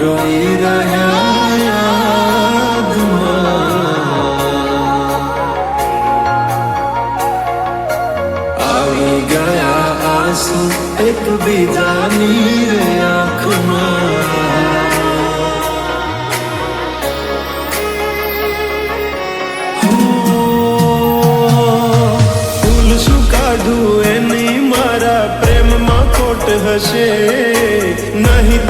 રોઈ રહ્યા આવી ગયા આંસુ એકબીજાની રે આંખમાં કાઢું એની મારા પ્રેમમાં ખોટ હશે? નહીં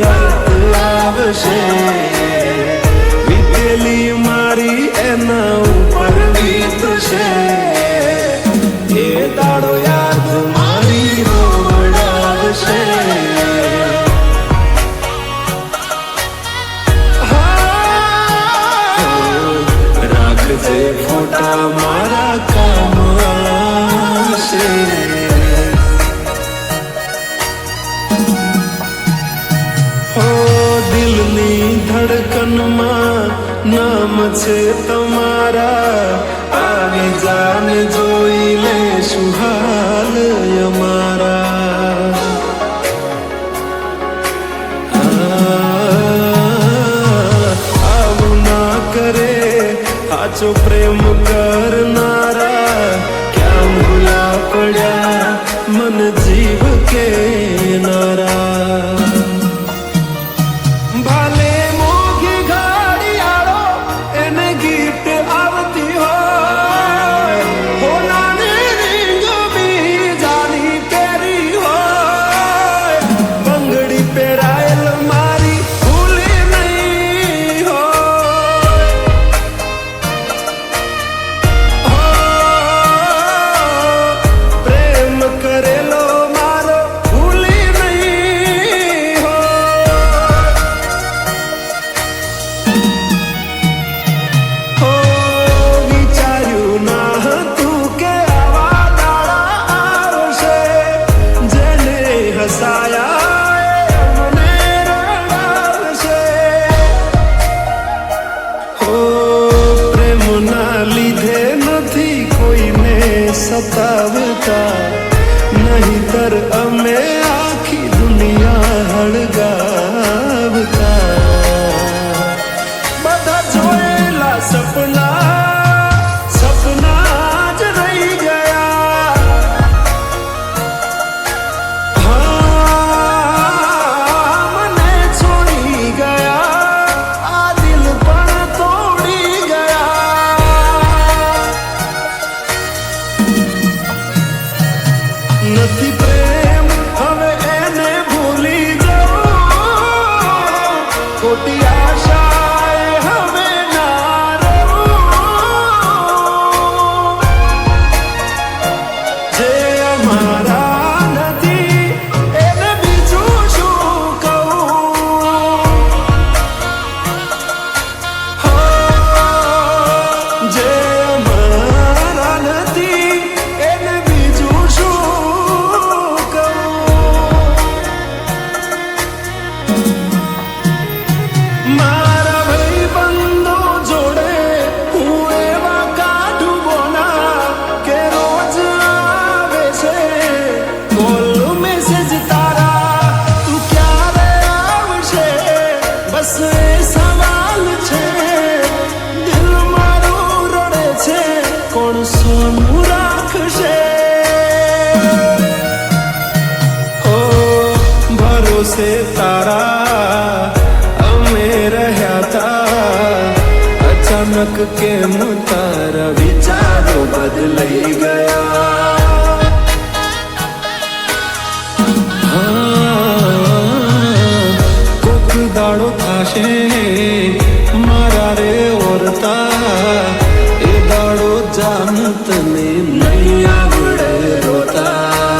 રાત આવશે વીતેલી મારી એના ઉપર વીતશે. એ દાડો યાદ મારી રોવડાવશે. રાખજે ફોટા મારા કામ આવશે છે તમારા આવી જાને જોઈ લે સુહાલ અમારા. આવું ના કરે આચો પ્રેમ કર கவிதா સવાલ છે, દિલ મારું છે, કોણ સોનું રાખશે? ઓ, ભરોસે તારા, અમે રહ્યા તા. અચાનક કેમ તારા વિચારો બદલાઈ ગયા? થશે મારા રે ઓરતા એ દાડો જાન તને નહીં આવડે રોતા.